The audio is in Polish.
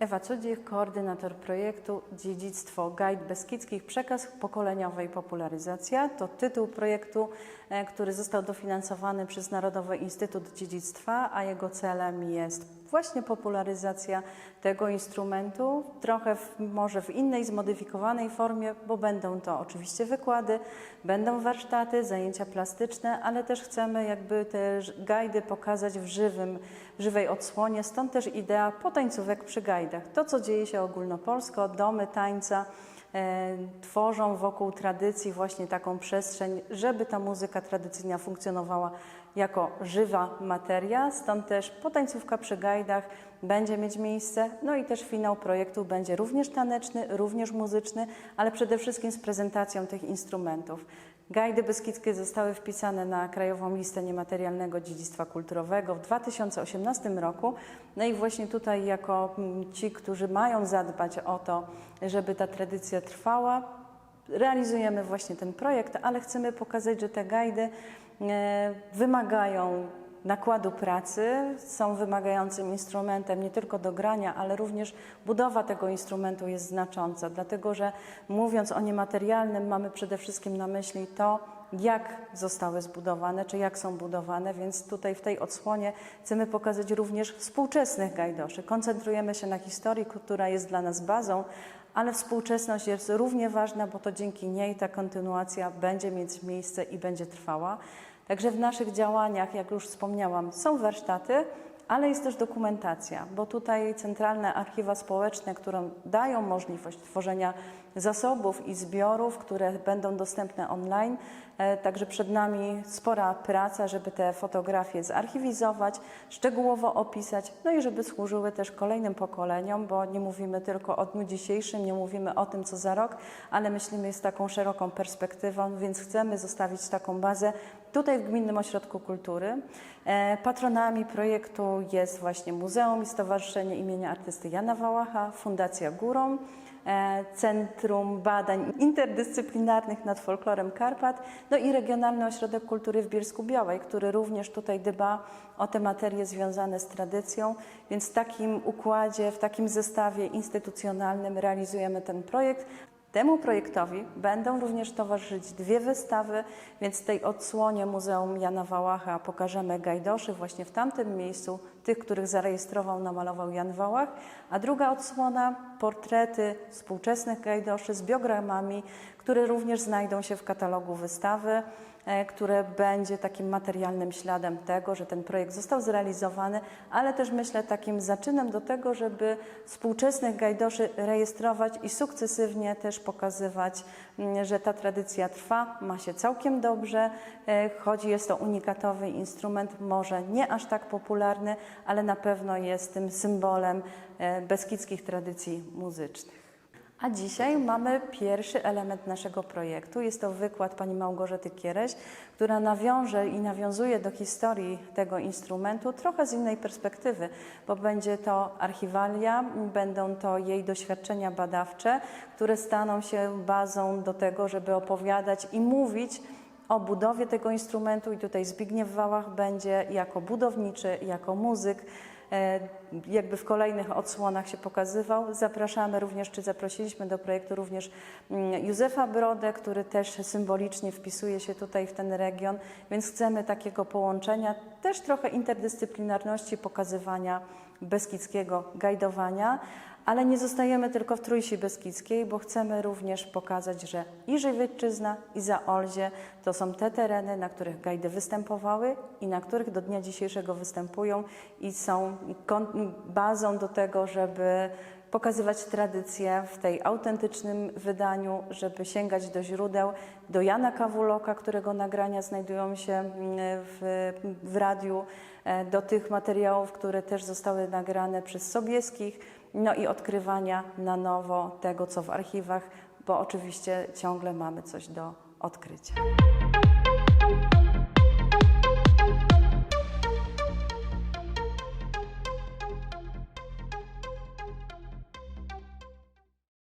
Ewa Cudzik, koordynator projektu Dziedzictwo Guide Beskidzkich Przekaz pokoleniowy i popularyzacja. To tytuł projektu, e, który został dofinansowany przez Narodowy Instytut Dziedzictwa, a jego celem jest właśnie popularyzacja tego instrumentu, trochę w, może w innej, zmodyfikowanej formie, bo będą to oczywiście wykłady, będą warsztaty, zajęcia plastyczne, ale też chcemy jakby te gajdy pokazać w żywym, żywej odsłonie, stąd też idea potańcówek przy gajdach. To, co dzieje się ogólnopolsko, domy tańca, tworzą wokół tradycji właśnie taką przestrzeń, żeby ta muzyka tradycyjna funkcjonowała jako żywa materia, stąd też potańcówka przy gajdach będzie mieć miejsce, no i też finał projektu będzie również taneczny, również muzyczny, ale przede wszystkim z prezentacją tych instrumentów. Gajdy beskidzkie zostały wpisane na Krajową Listę Niematerialnego Dziedzictwa Kulturowego w 2018 roku. No i właśnie tutaj jako ci, którzy mają zadbać o to, żeby ta tradycja trwała, realizujemy właśnie ten projekt, ale chcemy pokazać, że te gajdy e, wymagają nakładu pracy, są wymagającym instrumentem nie tylko do grania, ale również budowa tego instrumentu jest znacząca, dlatego że mówiąc o niematerialnym mamy przede wszystkim na myśli to, jak zostały zbudowane, czy jak są budowane, więc tutaj w tej odsłonie chcemy pokazać również współczesnych gajdoszy. Koncentrujemy się na historii, która jest dla nas bazą, ale współczesność jest równie ważna, bo to dzięki niej ta kontynuacja będzie mieć miejsce i będzie trwała. Także w naszych działaniach, jak już wspomniałam, są warsztaty, ale jest też dokumentacja, bo tutaj centralne archiwa społeczne, które dają możliwość tworzenia zasobów i zbiorów, które będą dostępne online. E, Także przed nami spora praca, żeby te fotografie zarchiwizować, szczegółowo opisać, no i żeby służyły też kolejnym pokoleniom, bo nie mówimy tylko o dniu dzisiejszym, nie mówimy o tym, co za rok, ale myślimy z taką szeroką perspektywą, więc chcemy zostawić taką bazę tutaj w Gminnym Ośrodku Kultury. E, Patronami projektu jest właśnie Muzeum i Stowarzyszenie imienia artysty Jana Wałacha, Fundacja Górą, e, Centrum Badań Interdyscyplinarnych nad Folklorem Karpat, no i Regionalny Ośrodek Kultury w Bielsku Białej, który również tutaj dba o te materie związane z tradycją, więc w takim układzie, w takim zestawie instytucjonalnym realizujemy ten projekt. Temu projektowi będą również towarzyszyć dwie wystawy, więc tej odsłonie Muzeum Jana Wałacha pokażemy gajdoszy właśnie w tamtym miejscu, tych, których zarejestrował, namalował Jan Wałach, a druga odsłona portrety współczesnych gajdoszy z biogramami, które również znajdą się w katalogu wystawy, które będzie takim materialnym śladem tego, że ten projekt został zrealizowany, ale też myślę takim zaczynem do tego, żeby współczesnych gajdoszy rejestrować i sukcesywnie też pokazywać, mm, że ta tradycja trwa, ma się całkiem dobrze, e, choć jest to unikatowy instrument, może nie aż tak popularny, ale na pewno jest tym symbolem e, beskidzkich tradycji muzycznych. A dzisiaj mamy pierwszy element naszego projektu. Jest to wykład pani Małgorzaty Kiereś, która nawiąże i nawiązuje do historii tego instrumentu trochę z innej perspektywy, bo będzie to archiwalia, będą to jej doświadczenia badawcze, które staną się bazą do tego, żeby opowiadać i mówić o budowie tego instrumentu i tutaj Zbigniew Wałach będzie jako budowniczy, jako muzyk jakby w kolejnych odsłonach się pokazywał. Zapraszamy również, czy zaprosiliśmy do projektu również mm, Józefa Brodę, który też symbolicznie wpisuje się tutaj w ten region, więc chcemy takiego połączenia, też trochę interdyscyplinarności pokazywania beskidzkiego gajdowania, ale nie zostajemy tylko w Trójsi Beskidzkiej, bo chcemy również pokazać, że i Żywiecczyzna, i Zaolzie to są te tereny, na których gajdy występowały i na których do dnia dzisiejszego występują i są bazą do tego, żeby pokazywać tradycję w tej autentycznym wydaniu, żeby sięgać do źródeł, do Jana Kawuloka, którego nagrania znajdują się mm, w, w radiu, e, do tych materiałów, które też zostały nagrane przez Sobieskich, no i odkrywania na nowo tego, co w archiwach, bo oczywiście ciągle mamy coś do odkrycia.